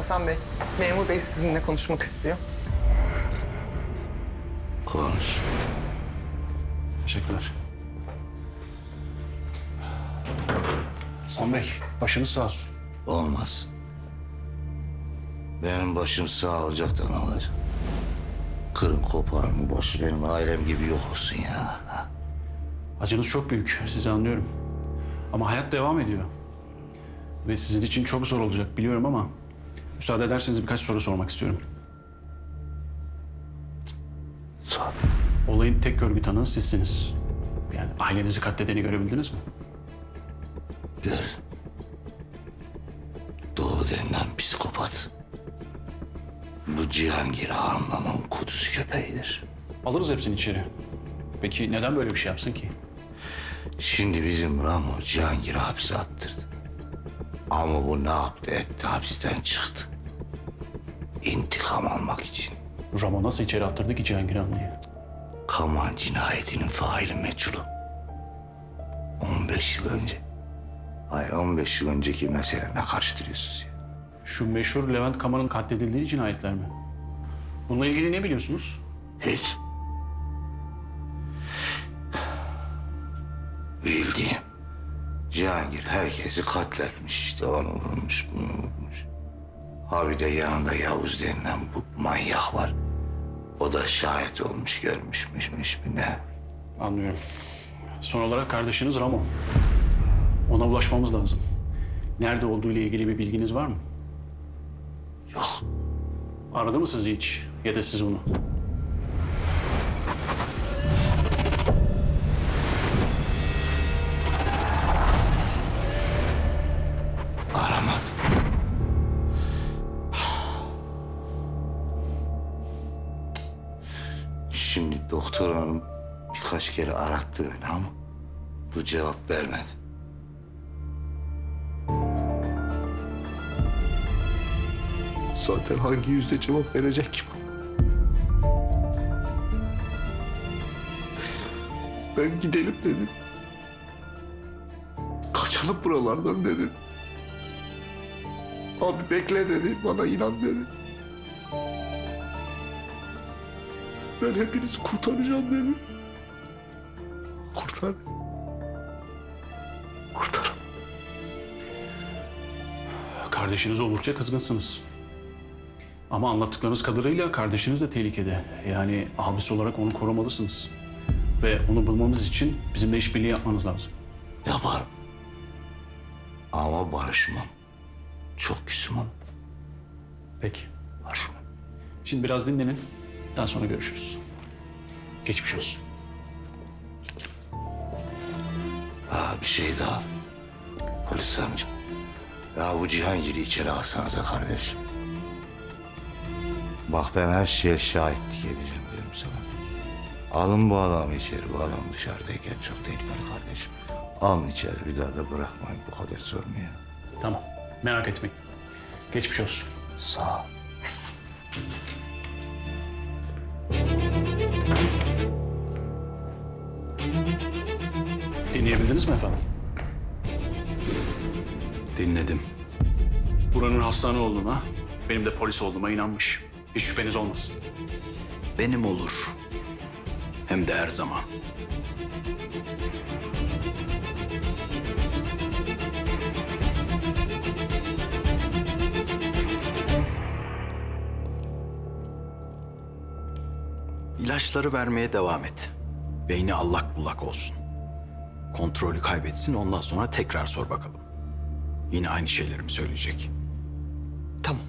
Hasan Bey, memur bey sizinle konuşmak istiyor. Konuş. Teşekkürler. Hasan Bey, başınız sağ olsun. Olmaz. Benim başım sağ olacak da ne olacak? Kırın koparın boş benim ailem gibi yok olsun ya. Acınız çok büyük, sizi anlıyorum. Ama hayat devam ediyor. Ve sizin için çok zor olacak biliyorum ama... ...müsaade ederseniz birkaç soru sormak istiyorum. Sağ ol. Olayın tek görgü tanığı sizsiniz. Yani ailenizi katledeni görebildiniz mi? Gör. Doğu denilen psikopat. Bu Cihangir Hanlı'nın kudüs köpeğidir. Alırız hepsini içeri. Peki neden böyle bir şey yapsın ki? Şimdi bizim Ramo Cihangir'i hapse attırdı. Ama bu ne yaptı etti hapisten çıktı. İntikam almak için. Ramo nasıl içeri attırdı ki Cihangir Hanlı'yı? Kaman cinayetinin faili meçhulu. 15 yıl önce. Ay 15 yıl önceki mesele ne karıştırıyorsunuz ya? Şu meşhur Levent Kaman'ın katledildiği cinayetler mi? Bununla ilgili ne biliyorsunuz? Hiç. Bildiğim. Cihangir herkesi katletmiş işte. Onu vurmuş, bunu vurmuş. Ha bir de yanında Yavuz denilen bu manyak var. O da şahit olmuş, görmüşmüşmüş bir ne. Anlıyorum. Son olarak kardeşiniz Ramo. Ona ulaşmamız lazım. Nerede olduğu ile ilgili bir bilginiz var mı? Yok. Aradı mı sizi hiç? Ya da siz onu? Şimdi doktor hanım birkaç kere arattı beni ama bu cevap vermedi. Zaten hangi yüzde cevap verecek ki bana? Ben gidelim dedim. Kaçalım buralardan dedim. Abi bekle dedi, bana inan dedi. Ben hepinizi kurtaracağım dedi. Kurtar. Kurtar. Kardeşiniz oldukça kızgınsınız. Ama anlattıklarınız kadarıyla kardeşiniz de tehlikede. Yani abisi olarak onu korumalısınız. Ve onu bulmamız için bizimle işbirliği yapmanız lazım. Yaparım. Ama barışmam. Çok küsmem. Peki. Barışmam. Şimdi biraz dinlenin. Daha sonra görüşürüz. Geçmiş olsun. Ha bir şey daha. Polis amca. Ya bu Cihangir'i içeri alsanıza kardeşim. Bak ben her şeye şahitlik edeceğim diyorum sana. Alın bu adamı içeri. Bu adam dışarıdayken çok tehlikeli kardeşim. Alın içeri bir daha da bırakmayın. Bu kadar zor mu ya? Tamam. Merak etmeyin. Geçmiş olsun. Sağ ol. Dinleyebildiniz mi efendim? Dinledim. Buranın hastane olduğuna, benim de polis olduğuma inanmış. Hiç şüpheniz olmasın. Benim olur. Hem de her zaman. İlaçları vermeye devam et. Beyni allak bullak olsun. Kontrolü kaybetsin ondan sonra tekrar sor bakalım. Yine aynı şeyleri mi söyleyecek? Tamam.